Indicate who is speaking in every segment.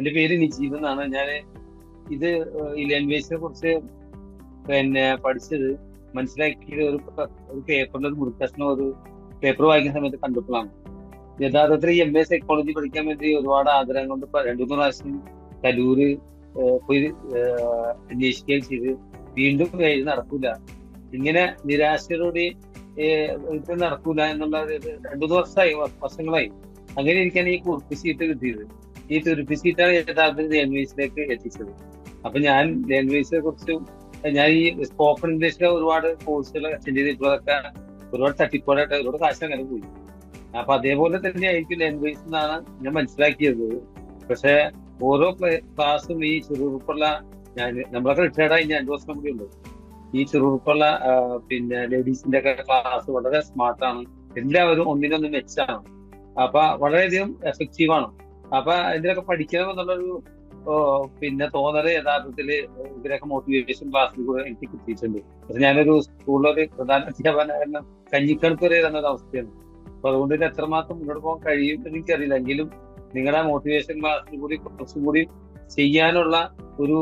Speaker 1: എന്റെ പേര് നിജീബ് എന്നാണ്. ഞാൻ ഇത് ഈ ലാംഗ്വേജിനെ കുറിച്ച് പിന്നെ പഠിച്ചത് മനസ്സിലാക്കിയത് ഒരു ഒരു പേപ്പറിന്റെ ഒരു മുറിക്കഷ്ണം ഒരു പേപ്പർ വായിക്കുന്ന സമയത്ത് കണ്ടപ്പോഴാണ്. യഥാർത്ഥത്തിൽ എം എ സൈക്കോളജി പഠിക്കാൻ വേണ്ടി ഒരുപാട് ആഗ്രഹം കൊണ്ട് രണ്ടു മൂന്ന് പ്രാവശ്യം കലൂര് പോയി അന്വേഷിക്കുകയും ചെയ്ത്. വീണ്ടും കഴിഞ്ഞ് നടക്കൂല. ഇങ്ങനെ നിരാശയോടെ നടക്കൂല എന്നുള്ള രണ്ടു മൂന്ന് വർഷമായി വർഷങ്ങളായി. അങ്ങനെ എനിക്കാണ് ഈ കുറിപ്പ് ചീട്ട് കിട്ടിയത്. ഈ തുരുപ്പിച്ചിട്ടാണ് യഥാർത്ഥത്തിൽ ലാംഗ്വേജിലേക്ക് എത്തിച്ചത്. അപ്പൊ ഞാൻ ലാംഗ്വേജിനെ കുറിച്ച് ഞാൻ ഈ സ്പോക്കൺ ഇംഗ്ലീഷിലെ ഒരുപാട് കോഴ്സുകൾ അറ്റൻഡ് ചെയ്തിട്ടുള്ളതൊക്കെ ഒരുപാട് തട്ടിപ്പോടായിട്ട് ഒരുപാട് കാശ് അങ്ങനെ പോയി. അപ്പൊ അതേപോലെ തന്നെ ആയിരിക്കും ലാംഗ്വേജ് എന്നാണ് ഞാൻ മനസ്സിലാക്കിയത്. പക്ഷെ ഓരോ ക്ലാസ്സും ഈ ചെറുപ്പുള്ള ഞാൻ നമ്മളൊക്കെ റിട്ടയർഡ് ആയി ഞാൻ വർഷം കൂടി ഉണ്ട് ഈ ചെറുപ്പുള്ള പിന്നെ ലേഡീസിന്റെ ഒക്കെ ക്ലാസ് വളരെ സ്മാർട്ടാണ് എല്ലാവരും ഒന്നിനൊന്ന് മെച്ചാണ് അപ്പൊ വളരെയധികം എഫക്റ്റീവ് ആണ്. അപ്പൊ ഇതിലൊക്കെ പഠിക്കണം എന്നുള്ളൊരു പിന്നെ തോന്നൽ യഥാർത്ഥത്തിൽ ഇവരൊക്കെ മോട്ടിവേഷൻ ക്ലാസ്സിൽ കൂടെ എനിക്ക് കിട്ടിയിട്ടുണ്ട്. പക്ഷെ ഞാനൊരു സ്കൂളിലൊരു പ്രധാന അധ്യാപനം കഞ്ഞിക്കണക്ക് വരെ തന്ന അവസ്ഥയാണ്. അപ്പൊ അതുകൊണ്ട് ഇത് എത്രമാത്രം മുന്നോട്ട് പോകാൻ കഴിയും എന്ന് എനിക്കറിയില്ല. എങ്കിലും നിങ്ങളുടെ മോട്ടിവേഷൻ ക്ലാസ്സിൽ കൂടി കുറച്ചും കൂടി ചെയ്യാനുള്ള ഒരു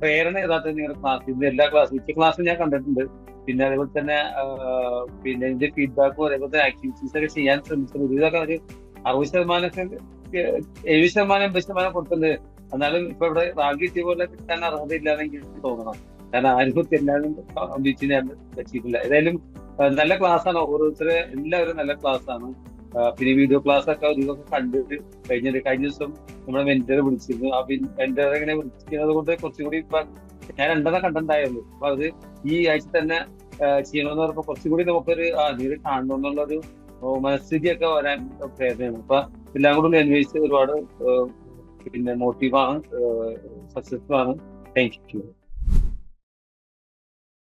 Speaker 1: പ്രേരണ യഥാർത്ഥത്തിൽ നിങ്ങളുടെ ക്ലാസ്സിൽ ഇന്ന് എല്ലാ ക്ലാസ് മിക്ക ക്ലാസ്സും ഞാൻ കണ്ടിട്ടുണ്ട്. പിന്നെ അതേപോലെ തന്നെ പിന്നെ ഇതിന്റെ ഫീഡ്ബാക്കും അതേപോലെ തന്നെ ആക്ടിവിറ്റീസ് ഒക്കെ ചെയ്യാൻ ശ്രമിച്ചത് ഇതൊക്കെ ഒരു അറുപത് ശതമാനമൊക്കെ എഴുപത് ശതമാനം എൺപത് ശതമാനം കൊടുക്കുന്നത്. എന്നാലും ഇപ്പൊ ഇവിടെ റാഗി ടി പോലെ കിട്ടാൻ അർഹത ഇല്ലാതെങ്കിൽ തോന്നണം. കാരണം ആരും എല്ലാവരും ബീച്ചിനെ വെച്ചിട്ടില്ല. ഏതായാലും നല്ല ക്ലാസ് ആണ് ഓരോരുത്തരെ എല്ലാവരും നല്ല ക്ലാസ് ആണ് പിന്നെ വീഡിയോ ക്ലാസ് ഒക്കെ ഒരു ഇതൊക്കെ കണ്ടിട്ട് കഴിഞ്ഞത് കഴിഞ്ഞ ദിവസം നമ്മുടെ മെന്റർ വിളിച്ചിരുന്നു. ആ മെന്റർ ഇങ്ങനെ വിളിക്കുന്നത് കൊണ്ട് കുറച്ചുകൂടി ഇപ്പൊ ഞാൻ രണ്ടെണ്ണം കണ്ടിട്ടുണ്ടായിരുന്നു. അപ്പൊ അത് ഈ ആഴ്ച തന്നെ ചെയ്യണമെന്ന് ചെയ്യണമെന്ന് പറഞ്ഞപ്പോ കുറച്ചുകൂടി നമുക്കൊരു ആ നീര് കാണണം എന്നുള്ളൊരു ഓ, മനസ്ഥിതിയൊക്കെ വരാൻ പ്രേരണയാണ്. അപ്പൊ എല്ലാം കൂടി അന്വേഷിച്ച് ഒരുപാട് പിന്നെ മോട്ടീവാണ് സക്സസ്ഫുൾ ആണ്. Thank you